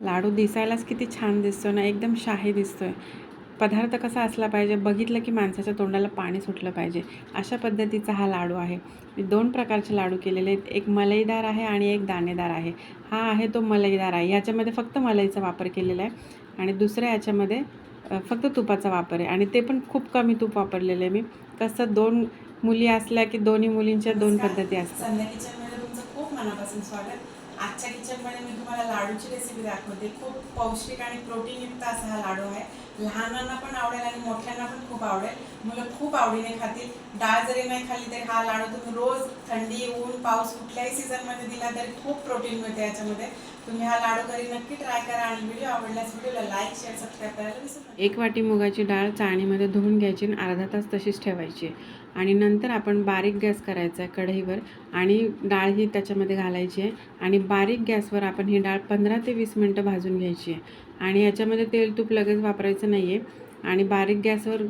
लाडू दिसायलाच किती छान दिसतो ना एकदम शाही दिसतोय. पदार्थ कसा असला पाहिजे बघितलं की माणसाच्या तोंडाला पाणी सुटलं पाहिजे. अशा पद्धतीचा हा लाडू आहे. मी दोन प्रकारचे लाडू केलेले आहेत. एक मलईदार आहे आणि एक दाणेदार आहे. हा आहे तो मलईदार आहे. याच्यामध्ये फक्त मलईचा वापर केलेला आहे आणि दुसऱ्या याच्यामध्ये फक्त तुपाचा वापर आहे. आणि ते पण खूप कमी तूप वापरलेलं आहे मी. कसं दोन मुली असल्या की दोन्ही मुलींच्या दोन पद्धती असतात. खूप मनापासून स्वागत. आजच्या किचनमध्ये मी तुम्हाला लाडूची रेसिपी दाखवते. खूप पौष्टिक आणि प्रोटीनयुक्त असा हा लाडू आहे. लहानांना पण आवडेल आणि मोठ्यांना पण खूप आवडेल. मुलं खूप आवडीने खातील. डाळ जरी नाही खाल्ली तरी हा लाडू तुम्ही रोज थंडी ऊन पाऊस कुठल्याही सीझनमध्ये दिला तरी खूप प्रोटीन मिळते याच्यामध्ये. तुम्ही हा लाडू घरी नक्की ट्राय करा आणि व्हिडिओ आवडल्यास व्हिडिओला लाईक शेअर सबस्क्राईब करायला विसरू एक वाटी मुगाची डाळ चाळणीमध्ये धुवून घ्यायची आणि अर्धा तास तशीच ठेवायची. आणि नंतर आपण बारीक गॅस करायचा आहे कढईवर. आणि डाळ ही त्याच्यामध्ये घालायची आहे. आणि बारीक गॅसवर आपण ही डाळ पंधरा ते वीस मिनटं भाजून घ्यायची आहे. आणि याच्यामध्ये तेल तूप लगेच वापरायचं नाही आहे आणि बारीक गॅसवर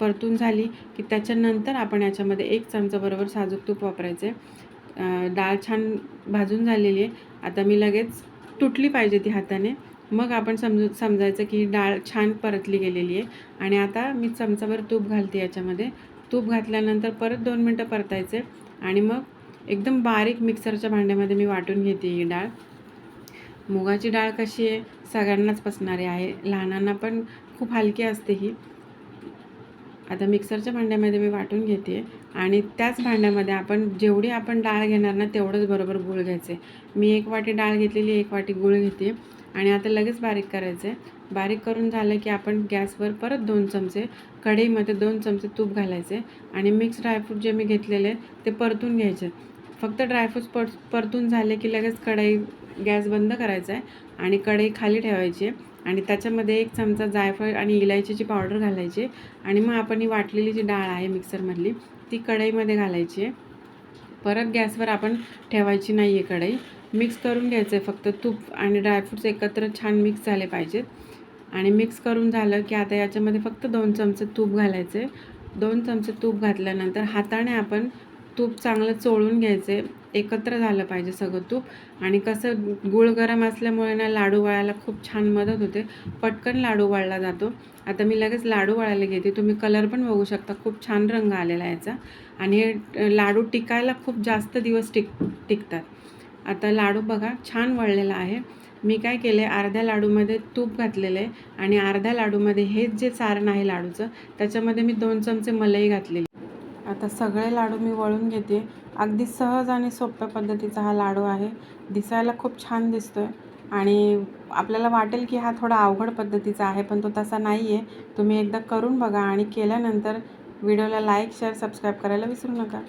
परतून झाली की त्याच्यानंतर आपण याच्यामध्ये एक चमचाबरोबर साजूक तूप वापरायचं आहे. डाळ छान भाजून झालेली आहे. आता मी लगेच तुटली पाहिजे ती हाताने. मग आपण समजू समजायचं की डाळ छान परतली गेलेली आहे. आणि आता मी चमचाभर तूप घालते याच्यामध्ये. तूप घातल्यानंतर परत दोन मिनटं परतायचे आणि मग एकदम बारीक मिक्सरच्या भांड्यामध्ये मी वाटून घेते ही डाळ. मुगाची डाळ कशी आहे? सगळ्यांनाच पसणारी आहे. लहानांना पण खूप हलकी असते ही. आता मिक्सरच्या भांड्यामध्ये मी वाटून घेते आणि त्याच भांड्यामध्ये आपण जेवढी आपण डाळ घेणार ना तेवढंच बरोबर गूळ घ्यायचे. मी एक वाटी डाळ घेतलेली एक वाटी गूळ घेते आणि आता लगेच बारीक करायचं. आहे बारीक करून झालं की आपण गॅसवर परत दोन चमचे कढईमध्ये दोन चमचे तूप घालायचे आणि मिक्स ड्रायफ्रूट जे मी घेतलेले ते परतून घ्यायचे. फक्त ड्रायफ्रूट्स पर परतून झाले की लगेच कढई गॅस बंद करायचा आहे आणि कढई खाली ठेवायची आहे आणि त्याच्यामध्ये एक चमचा जायफळ आणि इलायचीची पावडर घालायची आणि मग आपण ही वाटलेली जी डाळ आहे मिक्सरमधली ती कढईमध्ये घालायची आहे. परत गॅसवर आपण ठेवायची नाही आहे कढई. मिक्स करून घ्यायचं आहे. फक्त तूप आणि ड्रायफ्रूट्स एकत्र छान मिक्स झाले पाहिजेत. आणि मिक्स करून झालं की आता याच्यामध्ये फक्त दोन चमचे तूप घालायचे. दोन चमचे तूप घातल्यानंतर हाताने आपण तूप चांगलं चोळून घ्यायचे. एकत्र झालं पाहिजे सगळं तूप. आणि कसं गुळ गरम असल्यामुळे ना लाडू वळायला खूप छान मदत होते. पटकन लाडू वळला जातो. आता मी लगेच लाडू वळायला घेते. तुम्ही कलर पण बघू शकता. खूप छान रंग आलेला आहे याचा. आणि हे लाडू टिकायला खूप जास्त दिवस टिक टिकतात. आता लाडू बघा छान वळलेला आहे. मी काय केलं आहे अर्ध्या लाडूमध्ये तूप घातलेलं आहे आणि अर्ध्या लाडूमध्ये हेच जे सारण आहे लाडूचं त्याच्यामध्ये मी दोन चमचे मलई घातलेली. आता सगळे लाडू मी वळून घेते. अगदी सहज आणि सोप्या पद्धतीचा हा लाडू आहे. दिसायला खूप छान दिसतोय. आणि आपल्याला वाटेल की हा थोडा अवघड पद्धतीचा आहे पण तो तसा नाही आहे तुम्ही एकदा करून बघा आणि केल्यानंतर व्हिडिओला लाईक शेअर सबस्क्राईब करायला विसरू नका.